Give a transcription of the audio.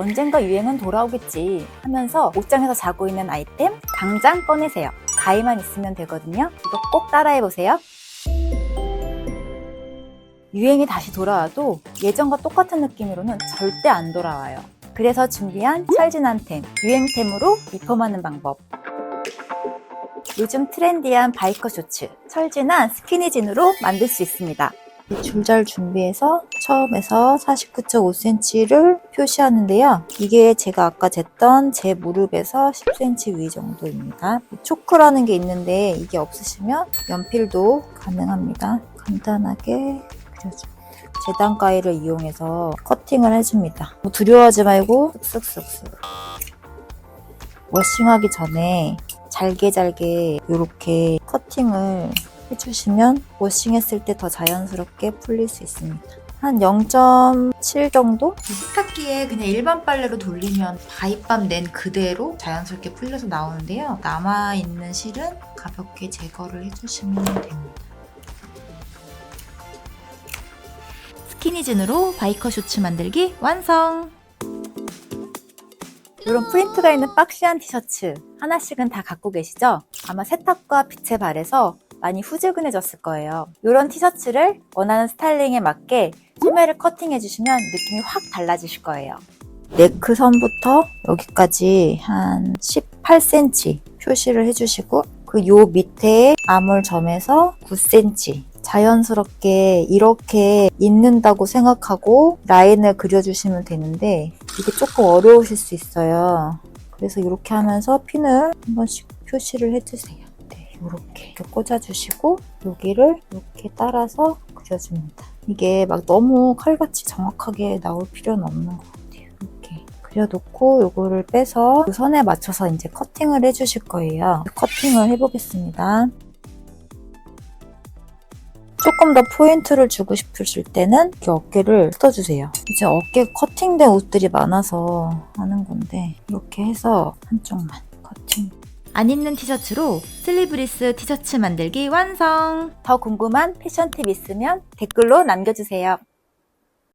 언젠가 유행은 돌아오겠지 하면서 옷장에서 자고 있는 아이템 당장 꺼내세요. 가위만 있으면 되거든요. 이거 꼭 따라해보세요. 유행이 다시 돌아와도 예전과 똑같은 느낌으로는 절대 안 돌아와요. 그래서 준비한 철진한템, 유행템으로 리폼하는 방법. 요즘 트렌디한 바이커 쇼츠, 철진한 스키니진으로 만들 수 있습니다. 줄잘 준비해서 처음에서 49.5cm를 표시하는데요. 이게 제가 아까 쟀던 제 무릎에서 10cm 위 정도입니다. 초크라는 게 있는데 이게 없으시면 연필도 가능합니다. 간단하게 그려줍니다. 재단 가위를 이용해서 커팅을 해줍니다. 뭐 두려워하지 말고 쓱쓱쓱. 워싱하기 전에 잘게 잘게 이렇게 커팅을 해주시면 워싱했을 때 더 자연스럽게 풀릴 수 있습니다. 한 0.7 정도? 세탁기에 그냥 일반 빨래로 돌리면 바이밤 낸 그대로 자연스럽게 풀려서 나오는데요. 남아있는 실은 가볍게 제거를 해주시면 됩니다. 스키니진으로 바이커 쇼츠 만들기 완성! 이런 프린트가 있는 박시한 티셔츠 하나씩은 다 갖고 계시죠? 아마 세탁과 빛에 발해서 많이 후질근해졌을 거예요. 이런 티셔츠를 원하는 스타일링에 맞게 소매를 커팅해 주시면 느낌이 확 달라지실 거예요. 네크 선부터 여기까지 한 18cm 표시를 해주시고 그 요 밑에 아몰점에서 9cm 자연스럽게 이렇게 있는다고 생각하고 라인을 그려주시면 되는데 이게 조금 어려우실 수 있어요. 그래서 이렇게 하면서 핀을 한 번씩 표시를 해주세요. 네, 이렇게 꽂아주시고 여기를 이렇게 따라서 그려줍니다. 이게 막 너무 칼같이 정확하게 나올 필요는 없는 것 같아요. 이렇게 그려놓고 요거를 빼서 그 선에 맞춰서 이제 커팅을 해주실 거예요. 커팅을 해보겠습니다. 조금 더 포인트를 주고 싶으실 때는 이렇게 어깨를 풀어주세요. 이제 어깨 커팅된 옷들이 많아서 하는 건데 이렇게 해서 한쪽만 커팅. 안 입는 티셔츠로 슬리브리스 티셔츠 만들기 완성! 더 궁금한 패션 팁 있으면 댓글로 남겨주세요.